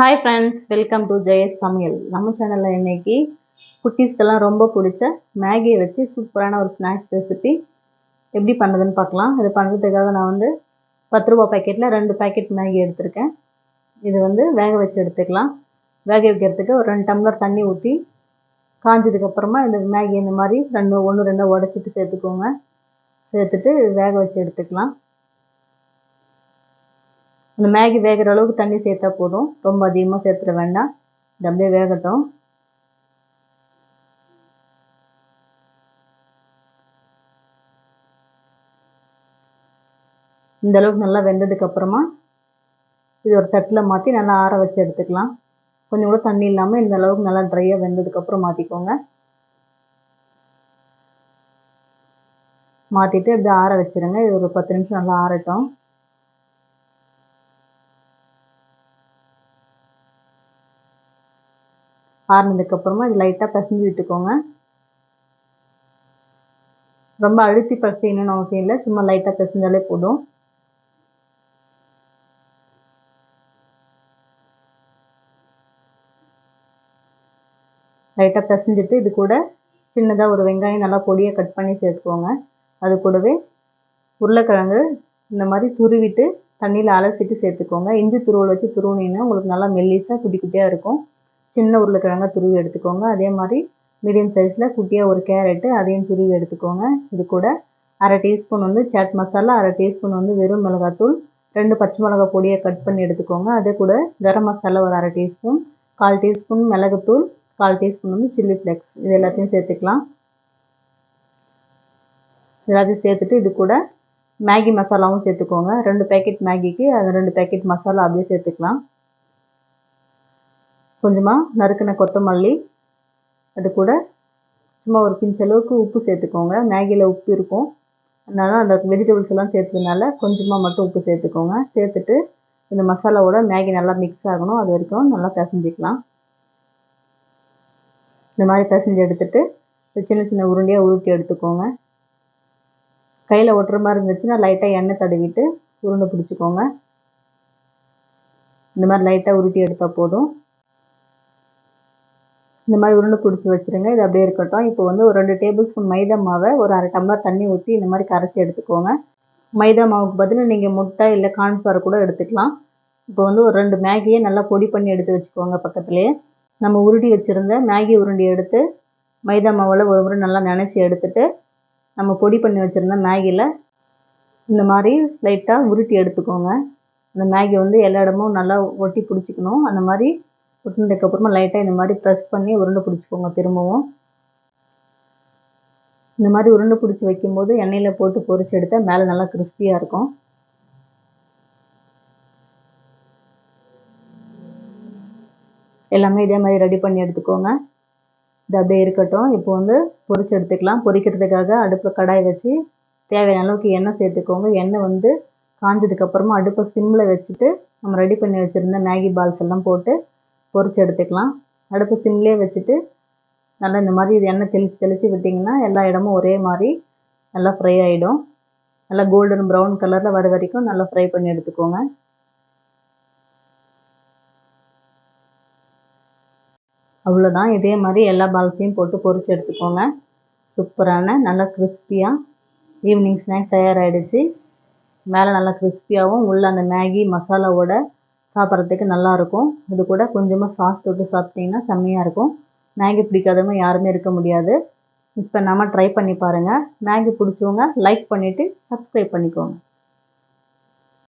Hi friends welcome to Jaya's சமையல் நம்ம சேனலில் இன்றைக்கி குட்டீஸ்க்கெல்லாம் ரொம்ப பிடிச்ச மேகியை வச்சு சூப்பரான ஒரு ஸ்நாக்ஸ் ரெசிபி எப்படி பண்ணுறதுன்னு பார்க்கலாம். இது பண்ணுறதுக்காக நான் வந்து பத்து ரூபா பேக்கெட்டில் ரெண்டு பேக்கெட் மேகி எடுத்திருக்கேன். இது வந்து வேக வச்சு எடுத்துக்கலாம். வேக வைக்கிறதுக்கு ஒரு ரெண்டு டம்ளர் தண்ணி ஊற்றி காஞ்சதுக்கப்புறமா இந்த மேகி இந்த மாதிரி ரெண்டு ஒன்று ரெண்டாக உடச்சிட்டு சேர்த்துக்கோங்க. சேர்த்துட்டு வேக வச்சு எடுத்துக்கலாம். அந்த மேகி வேகிற அளவுக்கு தண்ணி சேர்த்தா போதும். ரொம்ப அதிகமாக சேர்த்துட வேண்டாம். இது அப்படியே வேகட்டும். இந்த அளவுக்கு நல்லா வெந்ததுக்கு அப்புறமா இது ஒரு தட்டில் மாற்றி நல்லா ஆற வச்சு எடுத்துக்கலாம். கொஞ்சம் கூட தண்ணி இல்லாமல் இந்த அளவுக்கு நல்லா ட்ரையாக வெந்ததுக்கப்புறம் மாற்றிக்கோங்க மாற்றிட்டு இப்படி ஆற வச்சுருங்க. இது ஒரு பத்து நிமிஷம் நல்லா ஆறட்டும். ஆறுனதுக்கப்புறமா இது லைட்டாக பிசைஞ்சு விட்டுக்கோங்க. ரொம்ப அழுத்தி பிசையணும்னு அவசியம் இல்லை. சும்மா லைட்டாக பிசைஞ்சாலே போதும். லைட்டாக பிசைஞ்சிட்டு இது கூட சின்னதாக ஒரு வெங்காயம் நல்லா பொடியாக கட் பண்ணி சேர்த்துக்கோங்க. அது கூடவே உருளைக்கிழங்கு இந்த மாதிரி துருவிட்டு தண்ணியில் அலசிட்டு சேர்த்துக்கோங்க. இஞ்சி துருவல் வச்சு துருவினீங்கன்னா உங்களுக்கு நல்லா மெல்லிஸாக குட்டி குட்டியாக இருக்கும். சின்ன உருளைக்கிழங்க துருவி எடுத்துக்கோங்க. அதே மாதிரி மீடியம் சைஸில் குட்டியாக ஒரு கேரட்டு அதையும் துருவி எடுத்துக்கோங்க. இது கூட அரை டீஸ்பூன் வந்து சாட் மசாலா அரை டீஸ்பூன் வந்து வெறும் மிளகாத்தூள் ரெண்டு பச்சை மிளகா பொடியை கட் பண்ணி எடுத்துக்கோங்க. அதே கூட கரம் மசாலா ஒரு அரை டீஸ்பூன் கால் டீஸ்பூன் மிளகுத்தூள் கால் டீஸ்பூன் வந்து சில்லி ஃப்ளெக்ஸ் இது எல்லாத்தையும் சேர்த்துக்கலாம். எல்லாத்தையும் சேர்த்துட்டு இது கூட மேகி மசாலாவும் சேர்த்துக்கோங்க. ரெண்டு பேக்கெட் மேகிக்கு அது ரெண்டு பேக்கெட் மசாலா அப்படியே சேர்த்துக்கலாம். கொஞ்சமாக நறுக்கின கொத்தமல்லி அது கூட சும்மா ஒரு பிஞ்ச் அளவுக்கு உப்பு சேர்த்துக்கோங்க. மேகியில் உப்பு இருக்கும். அதனால் அந்த வெஜிடபிள்ஸ் எல்லாம் சேர்த்ததுனால கொஞ்சமாக மட்டும் உப்பு சேர்த்துக்கோங்க. சேர்த்துட்டு இந்த மசாலாவோட மேகி நல்லா மிக்ஸ் ஆகணும். அது வரைக்கும் நல்லா பிசைஞ்சிக்கலாம். இந்த மாதிரி பிசைஞ்சு எடுத்துட்டு சின்ன சின்ன உருண்டையாக உருட்டி எடுத்துக்கோங்க. கையில் ஒட்டுற மாதிரி இருந்துச்சுன்னா லைட்டாக எண்ணெய் தடவிட்டு உருண்டை பிடிச்சிக்கோங்க. இந்த மாதிரி லைட்டாக உருட்டி எடுத்தால் போதும். இந்த மாதிரி உருண்டை பிடிச்சி வச்சுருங்க. இது அப்படியே இருக்கட்டும். இப்போ வந்து ஒரு ரெண்டு டேபிள் ஸ்பூன் மைதா மாவை ஒரு அரை டம்ளர் தண்ணி ஊற்றி இந்த மாதிரி கரைச்சி எடுத்துக்கோங்க. மைதா மாவுக்கு பதில் நீங்கள் முட்டை இல்லை கான்ஃபார் கூட எடுத்துக்கலாம். இப்போ வந்து ஒரு ரெண்டு மேகியை நல்லா பொடி பண்ணி எடுத்து வச்சுக்கோங்க பக்கத்துலேயே. நம்ம உருட்டி வச்சுருந்த மேகி உருண்டி எடுத்து மைதா மாவில் ஒரு முறை நல்லா நினச்சி எடுத்துட்டு நம்ம பொடி பண்ணி வச்சுருந்த மேகியில் இந்த மாதிரி லைட்டாக உருட்டி எடுத்துக்கோங்க. அந்த மேகி வந்து எல்லா இடமும் நல்லா ஒட்டி பிடிச்சிக்கணும். அந்த மாதிரி ஒட்டினதுக்கப்புறமா லைட்டாக இந்த மாதிரி ப்ரெஸ் பண்ணி உருண்டை பிடிச்சிக்கோங்க திரும்பவும். இந்த மாதிரி உருண்டை பிடிச்சி வைக்கும்போது எண்ணெயில் போட்டு பொரிச்சு எடுத்தால் மேலே நல்லா கிறிஸ்பியாக இருக்கும். எல்லாமே இதே மாதிரி ரெடி பண்ணி எடுத்துக்கோங்க. இது அப்படியே இருக்கட்டும். இப்போ வந்து பொரிச்சு எடுத்துக்கலாம். பொரிக்கிறதுக்காக அடுப்பில் கடாய் வச்சு தேவையான அளவுக்கு எண்ணெய் சேர்த்துக்கோங்க. எண்ணெய் வந்து காஞ்சதுக்கப்புறமா அடுப்பை சிம்மில் வச்சுட்டு நம்ம ரெடி பண்ணி வச்சுருந்த மேகி பால்ஸ் எல்லாம் போட்டு பொறிச்சு எடுத்துக்கலாம். அடுப்பு சிம்லேயே வச்சுட்டு நல்லா இந்த மாதிரி இது எண்ணெய் தெளித்து தெளித்து விட்டிங்கன்னா எல்லா இடமும் ஒரே மாதிரி நல்லா ஃப்ரை ஆகிடும் நல்லா கோல்டன் ப்ரௌன் கலரில் வர வரைக்கும் நல்லா ஃப்ரை பண்ணி எடுத்துக்கோங்க. அவ்வளோதான் இதே மாதிரி எல்லா பால்ஸையும் போட்டு பொறிச்சு எடுத்துக்கோங்க. சூப்பரான நல்லா கிறிஸ்பியாக ஈவினிங் ஸ்நாக் தயாராகிடுச்சு மேலே நல்லா கிறிஸ்பியாகவும் உள்ளே அந்த மேகி மசாலாவோட சாப்பிட்றதுக்கு நல்லாயிருக்கும். இது கூட கொஞ்சமாக சாஸ் தொட்டு சாப்பிட்டிங்கன்னா செம்மையாக இருக்கும். மேகி பிடிக்காதவங்க யாருமே இருக்க முடியாது. மிஸ் பண்ணாமல் ட்ரை பண்ணி பாருங்கள் மேகி பிடிச்சவங்க லைக் பண்ணிவிட்டு சப்ஸ்கிரைப் பண்ணிக்கோங்க.